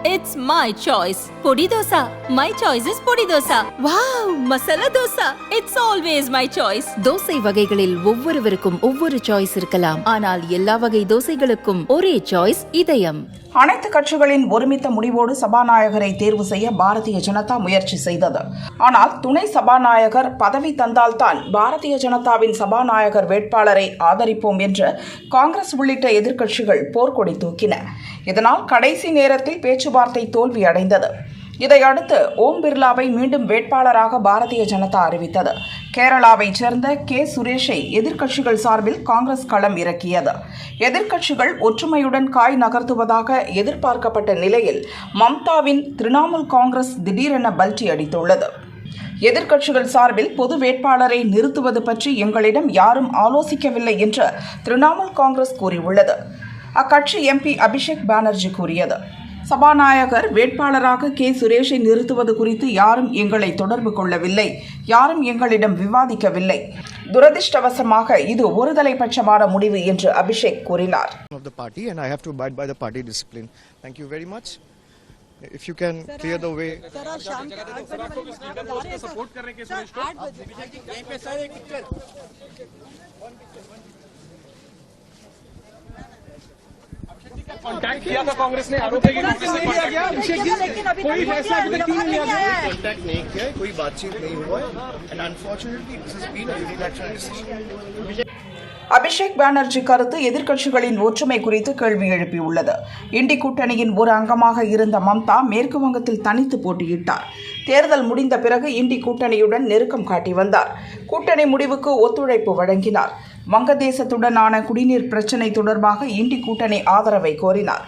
It's my choice. Podi dosa. My choice is podi dosa. Wow! Masala dosa. It's always my choice. Dosa வகைகளில் ஒவ்வொருவருக்கும் ஒவ்வொரு choice இருக்கலாம் ஆனால் எல்லா வகை தோசைகளுக்கும் ஒரே சாய்ஸ் இதயம் அனைத்து கட்சிகளின் ஒருமித்த முடிவோடு சபாநாயகரை தேர்வு செய்ய பாரதிய ஜனதா முயற்சி செய்தது ஆனால் துணை சபாநாயகர் பதவி தந்தால்தான் பாரதிய ஜனதாவின் சபாநாயகர் வேட்பாளரை ஆதரிப்போம் என்று காங்கிரஸ் உள்ளிட்ட எதிர்க்கட்சிகள் போர்க்கொடி தூக்கின இதனால் கடைசி நேரத்தில் பேச்சுவார்த்தை தோல்வியடைந்தது. இதையடுத்து ஓம் பிர்லாவை மீண்டும் வேட்பாளராக பாரதிய ஜனதா அறிவித்தது. கேரளாவைச் சேர்ந்த கே. சுரேஷை எதிர்க்கட்சிகள் சார்பில் காங்கிரஸ் களம் இறக்கியது. எதிர்க்கட்சிகள் ஒற்றுமையுடன் காய் நகர்த்துவதாக எதிர்பார்க்கப்பட்ட நிலையில் மம்தாவின் திரிணாமுல் காங்கிரஸ் திடீரென பல்டி அடித்துள்ளது. எதிர்க்கட்சிகள் சார்பில் பொது வேட்பாளரை நிறுத்துவது பற்றி எங்களிடம் யாரும் ஆலோசிக்கவில்லை என்று திரிணாமுல் காங்கிரஸ் கூறியுள்ளது. அக்கட்சி எம்பி அபிஷேக் பானர்ஜி கூறியது. சபாநாயகர் வேட்பாளராக கே சுரேஷை நிறுத்துவது குறித்து யாரும் எங்களை தொடர்பு கொள்ளவில்லை யாரும் எங்களிடம் விவாதிக்கவில்லை துரதிர்ஷ்டவசமாக இது ஒருதலைபட்சமான முடிவு என்று அபிஷேக் கூறினார் of the party and I have to abide by the party discipline. Thank you very much. If you can clear the way. Contact किया था कांग्रेस ने आरोप है कि कांग्रेस ने कॉन्टैक्ट किया कोई फैसला अभी तक क्यों नहीं लिया गया Contact नहीं किया है, कोई बातचीत नहीं हुआ है and unfortunately this has been a unilateral decision. Abhishek Banerjee கருத்து எதிர்க்கட்சிகளின் ஒற்றுமை குறித்து கேள்வி எழுப்பியுள்ளது இண்டி கூட்டணியின் ஒரு அங்கமாக இருந்த மம்தா மேற்கு வங்கத்தில் தனித்து போட்டியிட்டார் தேர்தல் முடிந்த பிறகு இண்டி கூட்டணியுடன் நெருக்கம் காட்டி வந்தார் கூட்டணி முடிவுக்கு ஒத்துழைப்பு வழங்கினார் வங்கதேசத்துடனான குடிநீர் பிரச்சினை தொடர்பாக இண்டி கூட்டணி ஆதரவை கோரினார்.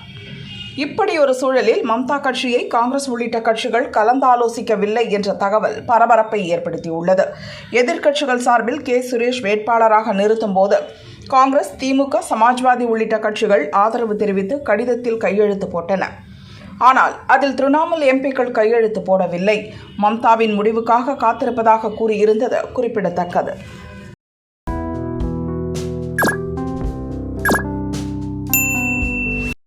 இப்படி ஒரு சூழலில் மம்தா கட்சியை காங்கிரஸ் உள்ளிட்ட கட்சிகள் கலந்தாலோசிக்கவில்லை என்ற தகவல் பரபரப்பை ஏற்படுத்தியுள்ளது. எதிர்க்கட்சிகள் சார்பில் கே. சுரேஷ் வேட்பாளராக நிறுத்தும் போது காங்கிரஸ் திமுக சமாஜ்வாதி உள்ளிட்ட கட்சிகள் ஆதரவு தெரிவித்து கடிதத்தில் கையெழுத்து போட்டன. ஆனால் அதில் திரிணாமுல் எம்பிக்கள் கையெழுத்து போடவில்லை. மம்தாவின் முடிவுக்காக காத்திருப்பதாக கூறியிருந்தது குறிப்பிடத்தக்கது.